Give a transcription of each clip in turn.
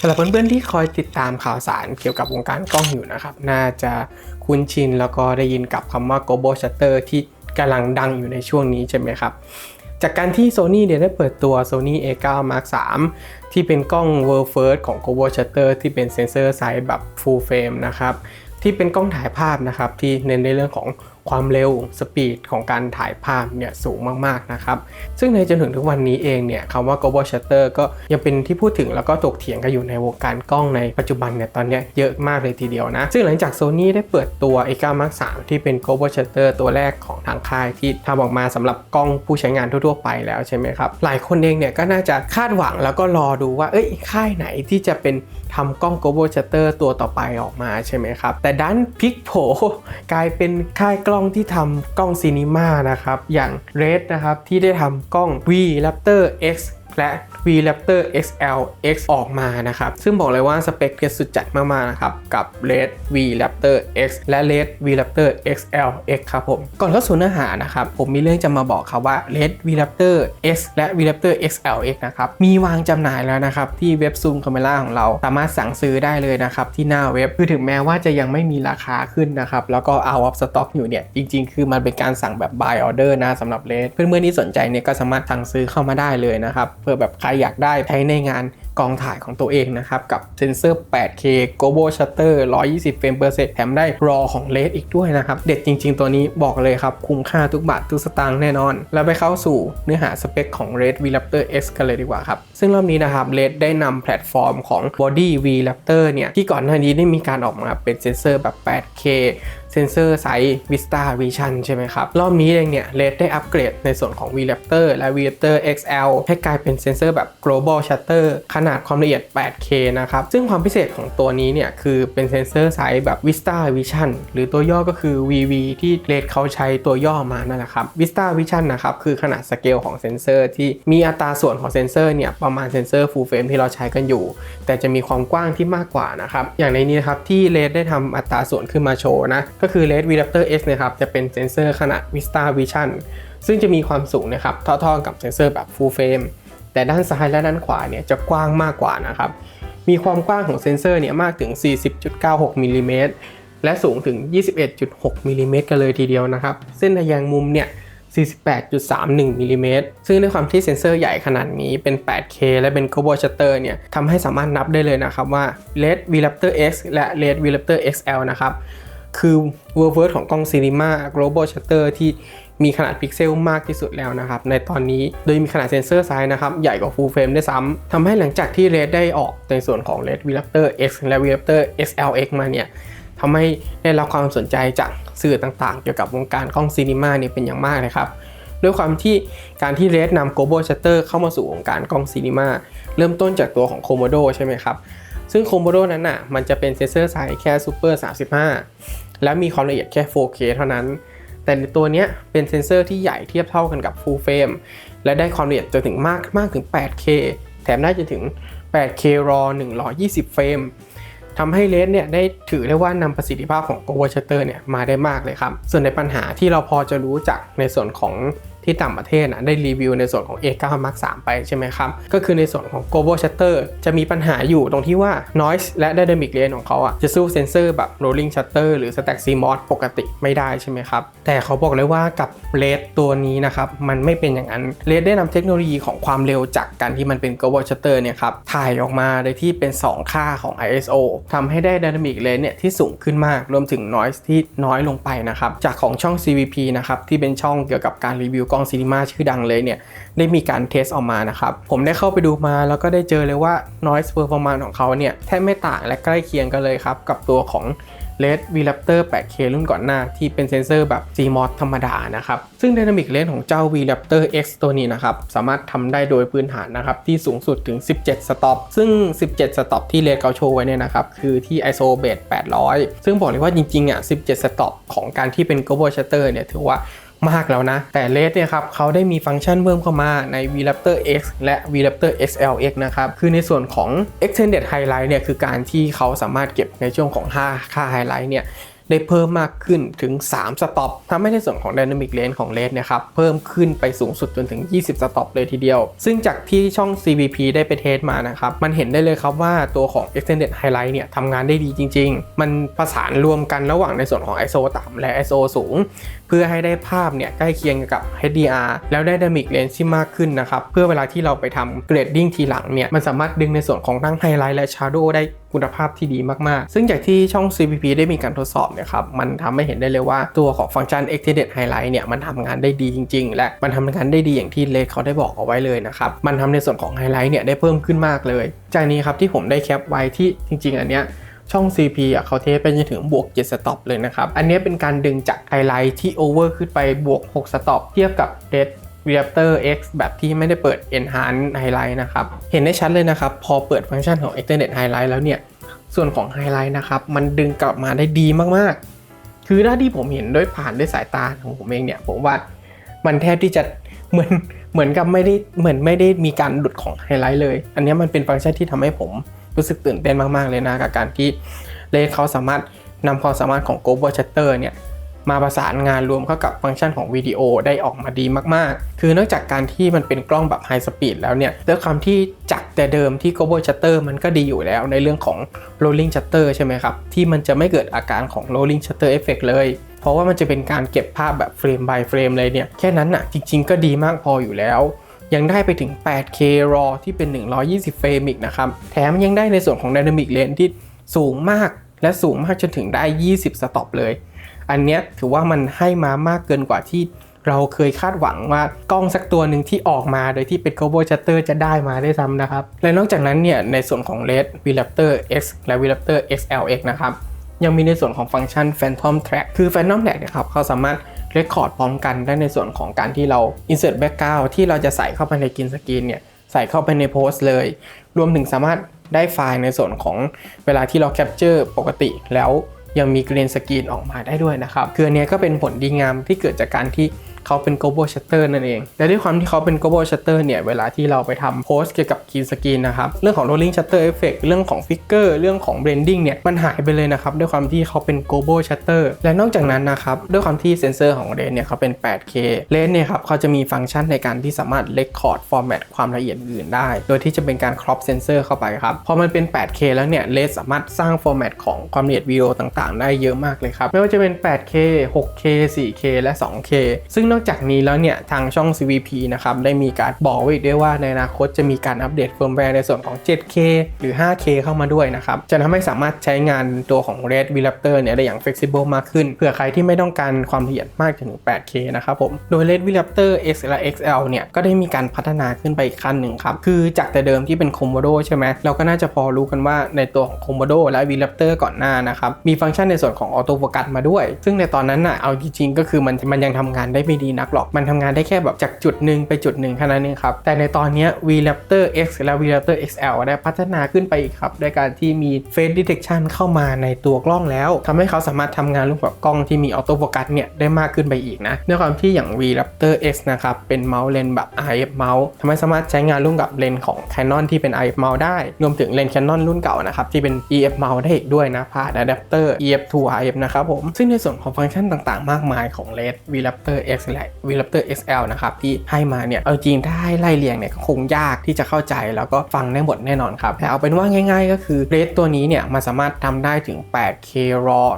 สำหรับเพื่อนๆที่คอยติดตามข่าวสารเกี่ยวกับวงการกล้องอยู่นะครับ น่าจะคุ้นชินแล้วก็ได้ยินกับคำว่า global shutter ที่กำลังดังอยู่ในช่วงนี้ใช่ไหมครับ จากการที่ Sony เนี่ยได้เปิดตัว Sony A9 Mark III ที่เป็นกล้อง World First ของ Global Shutter ที่เป็นเซนเซอร์ไซส์แบบ Full Frame นะครับ ที่เป็นกล้องถ่ายภาพนะครับที่เน้นในเรื่องของ ความเร็วสปีดของการถ่ายภาพเนี่ยสูงมากๆนะครับซึ่งในจนถึงทุกวันนี้เองเนี่ยคำว่า global shutter ก็ยังเป็นที่พูดถึงแล้วก็ถกเถียงกันอยู่ในวงการกล้องในปัจจุบันเนี่ยตอนนี้เยอะมากเลยทีเดียวนะ ซึ่งหลังจาก Sony ได้เปิดตัว A9 Mark III ที่เป็น global shutter ตัวแรกของทางค่ายที่ทำออกมาสำหรับกล้องผู้ใช้งานทั่วๆไปแล้วใช่ไหมครับหลายคนเองเนี่ยก็น่าจะคาดหวังแล้วก็รอดูว่าเอ้ยค่ายไหนที่จะเป็นทำกล้อง global shutter ตัวต่อไปออกมาใช่ไหมครับแต่ดันพลิกโผกลายเป็นค่ายกล้อง้องที่ทำกล้องซีนีมานะครับ อย่าง Red นะครับ ที่ได้ทำกล้อง V Raptor X และ V Raptor XL X ออกมานะครับ ซึ่งบอกเลยว่าสเปคเนี่ยสุดจัดมากๆนะครับ กับ Red V Raptor X และ Red V Raptor XL X ครับผม ก่อนเข้าสู่เนื้อหานะครับ ผมมีเรื่องจะมาบอกครับว่า Red V Raptor X และ V Raptor XL X นะครับ มีวางจำหน่ายแล้วนะครับ ที่เว็บ Zoom Camera ของเรา สามารถสั่งซื้อได้เลยนะครับ ที่หน้าเว็บ คือถึงแม้ว่าจะยังไม่มีราคาขึ้นนะครับ แล้วก็ out of stock อยู่เนี่ย จริง ๆ คือมันเป็นการสั่งแบบ buy order นะสำหรับ Red เพื่อนๆที่สนใจเนี่ยก็สามารถสั่งซื้อเข้ามาได้เลยนะครับเพื่อแบบใครอยากได้ใช้ในงานกองถ่ายของตัวเองนะครับ กับเซนเซอร์ 8K Global Shutter 120 เฟรม per second แถมได้รอของ LED อีกด้วยนะครับ เด็ดจริง ๆ ตัวนี้บอกเลยครับ คุ้มค่าทุกบาททุกสตางค์แน่นอน แล้วไปเข้าสู่เนื้อหาสเปคของ Red V Raptor X กันเลยดีกว่าครับ ซึ่งรอบนี้นะครับ Red ได้นำแพลตฟอร์มของ Body V Raptor เนี่ย ที่ก่อนหน้านี้ได้มีการออกมาเป็นเซนเซอร์แบบ 8K เซนเซอร์ไซส์ Vista Vision ใช่ไหมครับ รอบนี้เองเนี่ย Red ได้อัปเกรดในส่วนของ V Raptor และ V Raptor XL ให้กลายเป็นเซนเซอร์แบบ Global Shutter ขนาดความละเอียด 8K นะครับ ซึ่งความพิเศษของตัวนี้เนี่ยคือเป็นเซนเซอร์ไซส์แบบ Vista Vision หรือตัวย่อก็คือ VV ที่ Red เขาใช้ตัวย่อมานั่นแหละครับ Vista Vision นะครับคือขนาดสเกลของเซนเซอร์ที่มีอัตราส่วนของเซนเซอร์เนี่ยประมาณเซนเซอร์ Full Frame ที่เราใช้กันอยู่ แต่จะมีความกว้างที่มากกว่านะครับอย่างในนี้นะครับที่ Red ได้ทำอัตราส่วนขึ้นมาโชว์นะก็คือ Red V Raptor X นะครับจะเป็นเซนเซอร์ขนาด Vista Vision ซึ่งจะมีความสูงนะครับเท่าๆกับเซนเซอร์แบบ Full Frame แต่ด้านซ้ายและด้านขวาเนี่ยจะกว้างมากกว่านะครับมีความกว้างของเซนเซอร์เนี่ยมากถึง 40.96มิลลิเมตรและสูงถึง 21.6มิลลิเมตรกันเลยทีเดียวนะครับ เส้นทะแยงมุมเนี่ย48.31มิลลิเมตรซึ่งด้วยความที่เซ็นเซอร์ใหญ่ขนาดนี้เป็น 8K และเป็น Global Shutter เนี่ยทำให้สามารถนับได้เลยนะครับว่า Red V Raptor X และ Red V Raptor XL นะครับ คือ World First ของกล้อง Cinema Global Shutter ที่มีขนาดพิกเซลมากที่สุดแล้วนะครับ ในตอนนี้โดยมีขนาดเซ็นเซอร์ไซส์นะครับ ใหญ่กว่า Full Frame ด้ซ้ำทำให้หลังจากที่ Red ได้ออกในส่วนของ Red V Raptor X และ V Raptor XLX มาเนี่ยทำให้ได้รับความสนใจจากสื่อต่างๆ เกี่ยวกับวงการกล้องซีนีมาเนี่ยเป็นอย่างมากเลยครับด้วยความที่การที่ Red นำ Global Shutter เข้ามาสู่วงการกล้องซีนีมาเริ่มต้นจากตัวของ Komodo ใช่ไหมครับ ซึ่ง Komodo นั้นน่ะมันจะเป็นเซนเซอร์ไซส์แค่ Super 35 และมีความละเอียดแค่ 4K เท่านั้น แต่ในตัวเนี้ยเป็นเซนเซอร์ที่ใหญ่เทียบเท่ากันกับ Full Frame และได้ความละเอียดจนถึงมากมากถึง 8K แถมได้จนถึง 8K RAW 120 เฟรมทำให้เลนเนี่ยได้ถือได้ว่านำประสิทธิภาพของ Global Shutter เนี่ยมาได้มากเลยครับ ส่วนในปัญหาที่เราพอจะรู้จากในส่วนของ ที่ต่างประเทศนะได้รีวิวในส่วนของ A9 Mark 3ไปใช่ไหมครับ ก็คือในส่วนของ Global Shutter จะมีปัญหาอยู่ตรงที่ว่า Noise และ Dynamic Range ของเขาอะจะสู้เซนเซอร์แบบ Rolling Shutter หรือ Stack CMOS ปกติไม่ได้ใช่ไหมครับ แต่เขาบอกเลยว่ากับ LED ตัวนี้นะครับมันไม่เป็นอย่างนั้น LED ได้นำเทคโนโลยีของความเร็วจากการที่มันเป็น Global Shutter เนี่ยครับถ่ายออกมาโดยที่เป็น 2 ค่าของ ISO ทำให้ได้ Dynamic Range เนี่ยที่สูงขึ้นมากรวมถึง Noise ที่น้อยลงไปนะครับจากของช่อง CVP นะครับที่เป็นช่องเกี่ยวกับการรีวิวกองซีนีมาชื่อดังเลยเนี่ยได้มีการเทสออกมานะครับ ผมได้เข้าไปดูมาแล้วก็ได้เจอเลยว่า noise performance ของเขาเนี่ยแทบไม่ต่างและใกล้เคียงกันเลยครับ กับตัวของ Red V Raptor 8K รุ่นก่อนหน้าที่เป็นเซนเซอร์แบบ CMOS ธรรมดานะครับ ซึ่ง Dynamic Range ของเจ้า V Raptor X ตัวนี้นะครับ สามารถทำได้โดยพื้นฐานนะครับ ที่สูงสุดถึง 17 สต็อป ซึ่ง 17 สต็อปที่ Red เขาโชว์ไว้เนี่ยนะครับ คือที่ ISO base 800 ซึ่งบอกเลยว่าจริงๆอะ 17 สต็อปของการที่เป็น Global Shutter เนี่ยถือว่า มากแล้วนะ แต่เลสเนี่ยครับเขาได้มีฟังก์ชันเพิ่มเข้ามาใน V Raptor X และ V Raptor XLX นะครับ คือในส่วนของ Extended Highlight เนี่ยคือการที่เขาสามารถเก็บในช่วงของ 5 ค่า Highlight เนี่ย ได้เพิ่มมากขึ้นถึง 3 สต็อปทำให้ในส่วนของ Dynamic Range ของเลสเนี่ยครับ เพิ่มขึ้นไปสูงสุดจนถึง 20 สต็อปเลยทีเดียว ซึ่งจากที่ช่อง CVP ได้ไปเทสมานะครับ มันเห็นได้เลยครับว่าตัวของ Extended Highlight เนี่ยทำงานได้ดีจริง ๆ มันประสานรวมกันระหว่างในส่วนของ ISO ต่ำและ ISO สูง เพื่อให้ได้ภาพเนี่ยใกล้เคียงกับ HDR แล้วได้ Dynamic Range ที่มากขึ้นนะครับ เพื่อเวลาที่เราไปทำเกรดดิ้งทีหลังเนี่ย มันสามารถดึงในส่วนของทั้งไฮไลท์และ Shadow ได้คุณภาพที่ดีมากๆ ซึ่งจากที่ช่อง CPP ได้มีการทดสอบเนี่ยครับ มันทำให้เห็นได้เลยว่าตัวของฟังก์ชัน Extended Highlight เนี่ย มันทำงานได้ดีจริง ๆ และมันทำงานได้ดีอย่างที่เลดเขาได้บอกเอาไว้เลยนะครับ มันทำในส่วนของไฮไลท์เนี่ยได้เพิ่มขึ้นมากเลย จากนี้ครับที่ผมได้แคปไว้ที่จริง ๆ อันเนี้ยช่อง CP อะเขาเทสไปจนถึงบวก 7 สต็อปเลยนะครับ อันนี้เป็นการดึงจากไฮไลท์ที่โอเวอร์ขึ้นไปบวก 6 สต็อปเทียบกับ Red Raptor X แบบที่ไม่ได้เปิด Enhance Highlight นะครับ เห็นได้ชัดเลยนะครับ พอเปิดฟังก์ชันของ Extended Highlight แล้วเนี่ย ส่วนของ Highlight นะครับ มันดึงกลับมาได้ดีมากๆ คือถ้าที่ผมเห็นด้วยผ่านด้วยสายตาของผมเองเนี่ย ผมว่ามันแทบที่จะเหมือนเหมือนกับไม่ได้เหมือนไม่ได้มีการหลุดของไฮไลท์เลย อันนี้มันเป็นฟังก์ชันที่ทำให้ผมรู้สึกตื่นเต้นมากๆเลยนะกับการที่เลนเขาสามารถนำความสามารถของ g o b a l Shutter เนี่ย มาประสานงานรวมเข้ากับฟังก์ชันของวิดีโอได้ออกมาดีมากๆ คือนอกจากการที่มันเป็นกล้องแบบไฮสปีดแล้วเนี่ยด้วยความที่จากแต่เดิมที่ Global Shutter มันก็ดีอยู่แล้วในเรื่องของ Rolling Shutter ใช่ไหมครับ ที่มันจะไม่เกิดอาการของ Rolling Shutter Effect เลยเพราะว่ามันจะเป็นการเก็บภาพแบบเฟรม by เฟรมเลยเนี่ย แค่นั้นน่ะ จริง ๆ ก็ดีมากพออยู่แล้ว ยังได้ไปถึง 8K RAW ที่เป็น 120 เฟรมอีกนะครับ แถมยังได้ในส่วนของ Dynamic Range ที่สูงมากและสูงมากจนถึงได้ 20 สต็อปเลย อันเนี้ยถือว่ามันให้มามากเกินกว่าที่เราเคยคาดหวังว่ากล้องสักตัวหนึ่งที่ออกมาโดยที่เป็น Global Shutter จะได้มาได้ซ้ำนะครับ และนอกจากนั้นเนี่ยในส่วนของ Red v r a p t o r X และ v r a p t o r XLX นะครับยังมีในส่วนของฟังก์ชัน Phantom Track คือ Phantom Track นี่ยครับเขาสามารถเรคคอร์ดพร้อมกันได้ในส่วนของการที่เรา insert background ที่เราจะใส่เข้าไปในกินสกรีนเนี่ยใส่เข้าไปในโพสต์เลย รวมถึงสามารถได้ไฟล์ในส่วนของเวลาที่เราแคปเจอร์ปกติแล้ว ยังมีกรีนสกรีนออกมาได้ด้วยนะครับคืออันเนี้ยก็เป็นผลดีงามที่เกิดจากการที่ เขาเป็น global shutter นั่นเอง และด้วยความที่เขาเป็น global shutter เนี่ย เวลาที่เราไปทำโพสเกี่ยวกับ green screen นะครับ เรื่องของ rolling shutter effect เรื่องของ figure เรื่องของ blending เนี่ย มันหายไปเลยนะครับ ด้วยความที่เขาเป็น global shutter และนอกจากนั้นนะครับ ด้วยความที่เซนเซอร์ของเลนส์เนี่ยเขาเป็น 8K เลนส์เนี่ยครับเขาจะมีฟังก์ชันในการที่สามารถ record format ความละเอียดอื่นได้ โดยที่จะเป็นการ crop sensor เข้าไปครับ พอมันเป็น 8K แล้วเนี่ยเลนส์สามารถสร้าง format ของความละเอียดวิดีโอต่างๆ ได้เยอะมากเลยครับ ไม่ว่าจะเป็น 8K 6K 4K และ 2K ซึ่งนอกจากนี้แล้วเนี่ยทางช่อง CVP นะครับได้มีการบอกไว้อีกด้วยว่าในอนาคตจะมีการอัปเดตเฟิร์มแวร์ในส่วนของ 7K หรือ 5K เข้ามาด้วยนะครับจะทำให้สามารถใช้งานตัวของ Red v r a p t o r เนี่ยได้อย่าง flexible มากขึ้นเผื่อใครที่ไม่ต้องการความละเอียดมากถึง 8K นะครับผมโดย Red v r a p t o r X และ XL เนี่ยก็ได้มีการพัฒนาขึ้นไปอีกขั้นหนึ่งครับคือจากแต่เดิมที่เป็น Komodo ใช่ไหมเราก็น่าจะพอรู้กันว่าในตัวของ Komodo และ v r a p t o r ก่อนหน้านะครับมีฟังก์ชันในส่วนของ Auto Focus มาด้วย ซึ่งในตอนนั้นน่ะเอาจริงๆก็คือมันมันยังทำงานได้ไม่ดีนักหรอก มันทำงานได้แค่แบบจากจุดหนึ่งไปจุดหนึ่งแค่นั้นเองครับ แต่ในตอนนี้ V Raptor X และ V Raptor XL ได้พัฒนาขึ้นไปอีกครับด้วยการที่มี Face Detection เข้ามาในตัวกล้องแล้วทำให้เขาสามารถทำงานร่วมกับกล้องที่มี Auto Focus เนี่ยได้มากขึ้นไปอีกนะด้วยความที่อย่าง V Raptor X นะครับเป็นเมาส์เลนส์แบบ IF เมาส์ทำให้สามารถใช้งานร่วมกับเลนส์ของ Canon ที่เป็น IF เมาส์ได้รวมถึงเลนส์ Canon รุ่นเก่านะครับที่เป็น EF เมาส์ได้อีกด้วยนะผ่านอะแดปเตอร์ EF to IF นะครับผมซึ่งในส่วนของฟังก์ชันต่างๆ มากมายของ Red V Raptor X และ V Raptor XL นะครับที่ให้มาเนี่ยเอาจริงถ้าให้ไล่เรียงเนี่ยคงยากที่จะเข้าใจแล้วก็ฟังได้หมดแน่นอนครับ แต่เอาเป็นว่าง่าย ๆ ก็คือเรทตัวนี้เนี่ยมันสามารถทำได้ถึง 8K RAW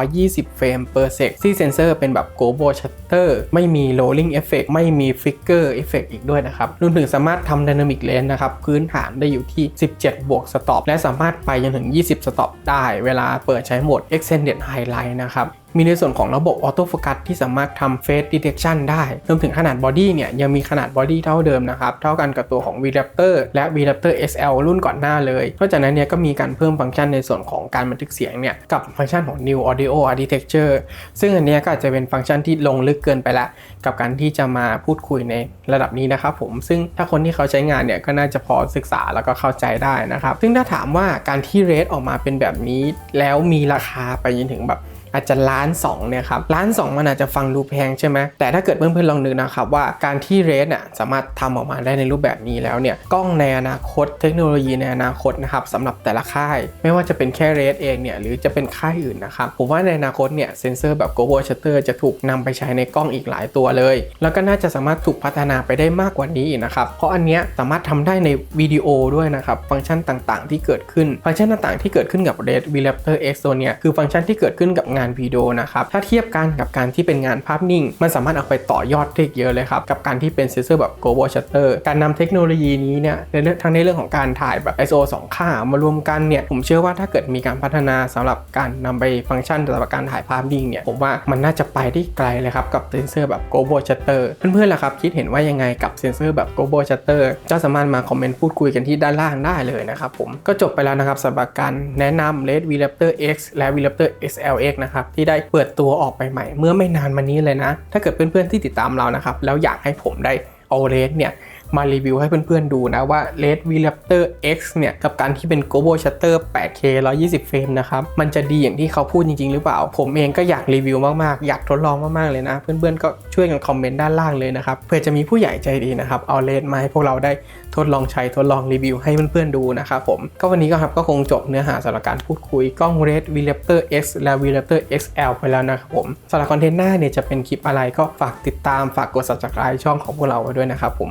120 เฟรม per sec ที่เซนเซอร์เป็นแบบ global shutter ไม่มี rolling effect ไม่มี flicker effect อีกด้วยนะครับรวมถึงสามารถทำ dynamic range นะครับพื้นฐานได้อยู่ที่ 17 บวก stop และสามารถไปจนถึง 20 stop ได้เวลาเปิดใช้โหมด extended highlight นะครับ มีในส่วนของระบบออโต้โฟกัสที่สามารถทำ Face Detection ได้ รวมถึงขนาดบอดี้เนี่ยยังมีขนาดบอดี้เท่าเดิมนะครับ เท่ากันกับตัวของ v r a p t o r และ v r a p t o r XL รุ่นก่อนหน้าเลย นอกจากนั้นเนี่ยก็มีการเพิ่มฟังก์ชันในส่วนของการบันทึกเสียงเนี่ยกับฟังก์ชันของ New Audio Architecture ซึ่งอันนี้ก็อาจจะเป็นฟังก์ชันที่ลงลึกเกินไปละ กับการที่จะมาพูดคุยในระดับนี้นะครับผม ซึ่งถ้าคนที่เขาใช้งานเนี่ยก็น่าจะพอศึกษาแล้วก็เข้าใจได้นะครับ ซึ่งถ้าถามว่าการที่เรทออกมาเป็นแบบนี้ แล้วมีราคาไปจนถึงแบบ อาจจะล้านสองเนี่ยครับล้านสองมันอาจจะฟังดูแพงใช่ไหมแต่ถ้าเกิดเพื่อนๆลองนึกนะครับว่าการที่เรสเนี่ยสามารถทำออกมาได้ในรูปแบบนี้แล้วเนี่ยกล้องในอนาคตเทคโนโลยีในอนาคตนะครับสำหรับแต่ละค่าย ไม่ว่าจะเป็นแค่เรสเองเนี่ยหรือจะเป็นค่ายอื่นนะครับผมว่าในอนาคตเนี่ยเซนเซอร์แบบ global shutter จะถูกนำไปใช้ในกล้องอีกหลายตัวเลย แล้วก็น่าจะสามารถถูกพัฒนาไปได้มากกว่านี้อีกนะครับเพราะอันเนี้ยสามารถทำได้ในวิดีโอด้วยนะครับฟังก์ชันต่างๆ ที่เกิดขึ้นฟังก์ชันต่างๆที่เกิดขึ้นกับ Red v Raptor X ตัวเนี้ยคือฟังก์ชันที่เกิดขึ้นกับงานวิดีโอนะครับถ้าเทียบกันกับการที่เป็นงานภาพนิ่ง มันสามารถเอาไปต่อยอดได้เยอะเลยครับกับการที่เป็นเซนเซอร์แบบ global shutter การนำเทคโนโลยีนี้เนี่ยในเรื่องทั้งในเรื่องของการถ่ายแบบ ISO 2 ค่ามารวมกันเนี่ยผมเชื่อว่าถ้าเกิดมีการพัฒนาสำหรับการนำไปฟังก์ชันสำหรับการถ่ายภาพนิ่งเนี่ยผมว่ามันน่าจะไปได้ไกลเลยครับกับเซนเซอร์แบบ global shutter เพื่อนๆล่ะครับคิดเห็นว่ายังไงกับเซนเซอร์แบบ global shutter ก็สามารถมาคอมเมนต์พูดคุยกันที่ด้านล่างได้เลยนะครับผมก็จบไปแล้วนะครับสำหรับการแนะนำ Red v Raptor X และ v Raptor XLX นะครับที่ได้เปิดตัวออกไปใหม่ เมื่อไม่นานมานี้เลยนะ ถ้าเกิดเพื่อนๆที่ติดตามเรานะครับแล้วอยากให้ผมได้เอา Red เนี่ย มารีวิวให้เพื่อนๆดูนะว่า Red v Raptor X เนี่ยกับการที่เป็น global shutter 8K 120 เฟรมนะครับมันจะดีอย่างที่เขาพูดจริงๆ หรือเปล่า ผมเองก็อยากรีวิวมากๆ อยากทดลองมากๆเลยนะ เพื่อนๆก็ช่วยกันคอมเมนต์ด้านล่างเลยนะครับเพื่อจะมีผู้ใหญ่ใจดีนะครับเอาเลนมาให้พวกเราได้ทดลองใช้ทดลองรีวิวให้เพื่อนๆดูนะครับผมก็วันนี้ก็ครับก็คงจบเนื้อหาสำหรับการพูดคุยกล้อง Red v Raptor X และ v Raptor XL ไปแล้วนะครับผมสำหรับคอนเทนต์หน้าเนี่ยจะเป็นคลิปอะไรก็ฝากติดตามฝากกด subscribe ช่องของพวกเราไว้ด้วยนะครับผม